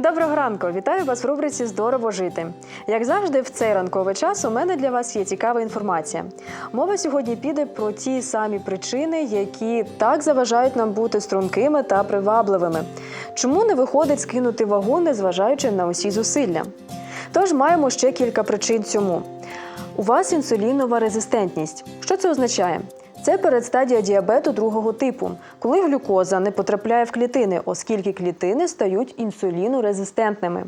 Доброго ранку! Вітаю вас в рубриці Здорово жити. Як завжди, в цей ранковий час у мене для вас є цікава інформація. Мова сьогодні піде про ті самі причини, які так заважають нам бути стрункими та привабливими. Чому не виходить скинути вагу, незважаючи на усі зусилля? Тож маємо ще кілька причин цьому. У вас інсулінова резистентність. Що це означає? Це передстадія діабету другого типу, коли глюкоза не потрапляє в клітини, оскільки клітини стають інсулінорезистентними.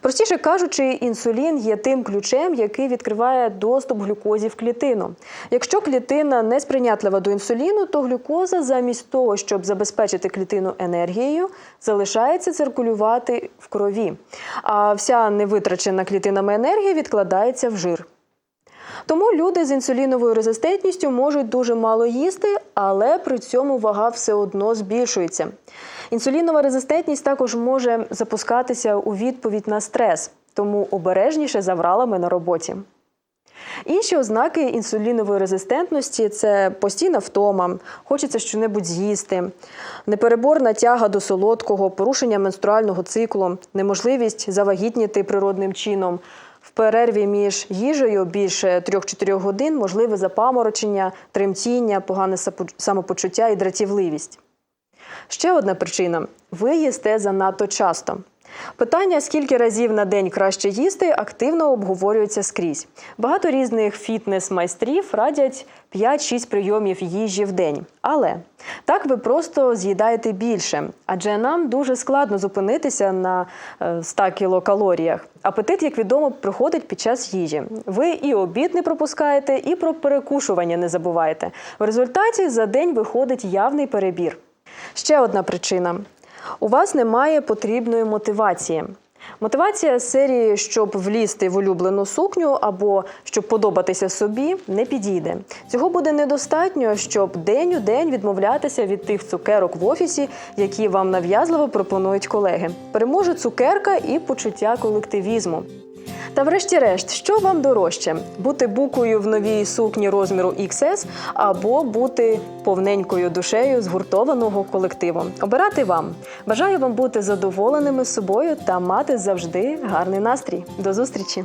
Простіше кажучи, інсулін є тим ключем, який відкриває доступ глюкозі в клітину. Якщо клітина не сприйнятлива до інсуліну, то глюкоза замість того, щоб забезпечити клітину енергією, залишається циркулювати в крові. А вся невитрачена клітинами енергія відкладається в жир. Тому люди з інсуліновою резистентністю можуть дуже мало їсти, але при цьому вага все одно збільшується. Інсулінова резистентність також може запускатися у відповідь на стрес, тому обережніше з авралами на роботі. Інші ознаки інсулінової резистентності це постійна втома, хочеться щонебудь з'їсти, непереборна тяга до солодкого, порушення менструального циклу, неможливість завагітніти природним чином. В перерві між їжею більше 3-4 годин можливе запаморочення, тремтіння, погане самопочуття і дратівливість. Ще одна причина ви їсте занадто часто. Питання, скільки разів на день краще їсти, активно обговорюється скрізь. Багато різних фітнес-майстрів радять 5-6 прийомів їжі в день. Але так ви просто з'їдаєте більше, адже нам дуже складно зупинитися на е, 100 кілокалоріях. Апетит, як відомо, приходить під час їжі. Ви і обід не пропускаєте, і про перекушування не забуваєте. В результаті за день виходить явний перебір. Ще одна причина: у вас немає потрібної мотивації. Мотивація серії, щоб влізти в улюблену сукню або щоб подобатися собі, не підійде. Цього буде недостатньо, щоб день у день відмовлятися від тих цукерок в офісі, які вам нав'язливо пропонують колеги. Переможе цукерка і почуття колективізму. Та врешті-решт, що вам дорожче: бути букою в новій сукні розміру XS або бути повненькою душею згуртованого колективу. Обирати вам. Бажаю вам бути задоволеними собою та мати завжди гарний настрій. До зустрічі!